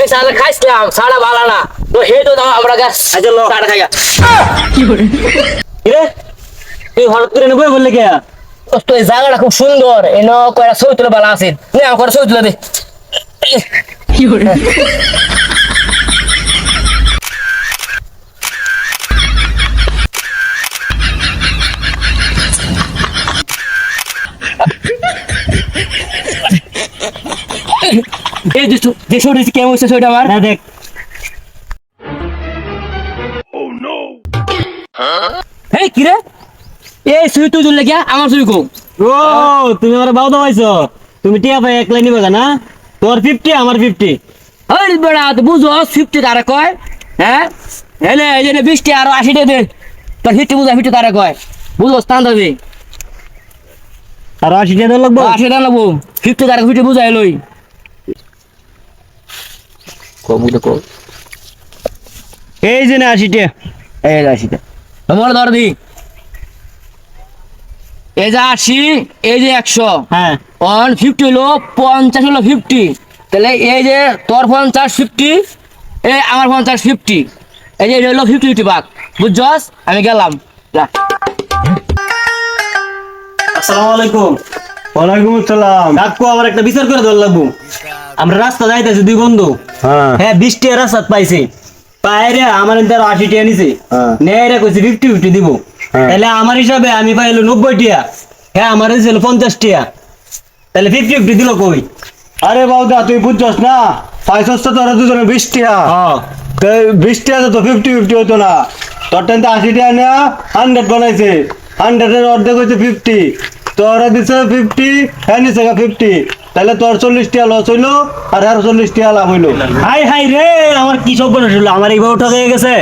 এই সাড়া খাইছিলাম সাড়া ভালো না। তো হে তো আমরা গাছ আচ্ছা কিরে? তুই হঠাৎ করে নেব বললে কে? তো এই জায়গাটা খুব সুন্দর। এনো কয়টা ছবি তুলে ভালো আছে। নে কয়টা ছবি তুলে দে। এই যে যে কেমন হয়েছে ছবিটা আমার? দেখ। এই কিরে এই ছবি তুই তুললে গিয়া আমার ছবি কো। ও তুমি আমার বাউ দামাইছো তুমি টিয়া পাই একলাই নিবে না? তোর ফিফটি আমার ফিফটি আরে বেড়া বুঝো ফিফটি তারা কয়? হ্যাঁ? এনে এই যে বিশটি আরও আশিটা দে। তোর ফিফটি বুঝা ফিফটি তারা কয়। বুঝো স্থান দেবে আর আশি টাকা লাগবো? আশি টাকা লাগবো। ফিফটি তারা ফিফটি বুঝাই লই। কবু দেখো এই যে না আশি এই যে আশিটা ধর দি। এই যে আশি এই যে একশো। হ্যাঁ। ওয়ান ফিফটি হলো পঞ্চাশ হলো ফিফটি। তাহলে এই যে তোর পঞ্চাশ ফিফটি এই আমার পঞ্চাশ ফিফটি। এই যে এটা হলো ফিফটি ফিফটি বাঘ বুঝছস? আমি গেলাম। আসসালামু আলাইকুম। ওয়ালাইকুম আসসালাম। কাকু আমার একটা বিচার করে দেওয়ার লাগবো আমরা রাস্তা যাইতেছি দুই বন্ধু। হ্যাঁ। হ্যাঁ বিশ টাকা রাস্তা পাইছে। পায়রে আমার তার আশি টাকা নিছে। হ্যাঁ। নেয়রা কইছে ফিফটি ফিফটি দিব। হ্যাঁ। তাহলে আমার হিসাবে আমি পাইলো নব্বই টাকা হ্যাঁ আমার ছিল পঞ্চাশ টাকা তাহলে ফিফটি ফিফটি দিল কই? আরে বাউদা তুই বুঝছস না? পয়সা তো তোরা দুজনে বিশ তো বিশ টাকা তো ফিফটি ফিফটি হতো না। তোর টেন আশি টাকা নেওয়া হান্ড্রেড বানাইছে। হান্ড্রেডের অর্ধেক হচ্ছে ফিফটি তোরা দিছে ফিফটি হ্যাঁ নিছে ফিফটি তাহলে তোর চল্লিশটা লস হইল আর আর চল্লিশটা লাভ হইল। হাই হাই রে আমার কি সব বলে আমার এইভাবে ঠকে গেছে।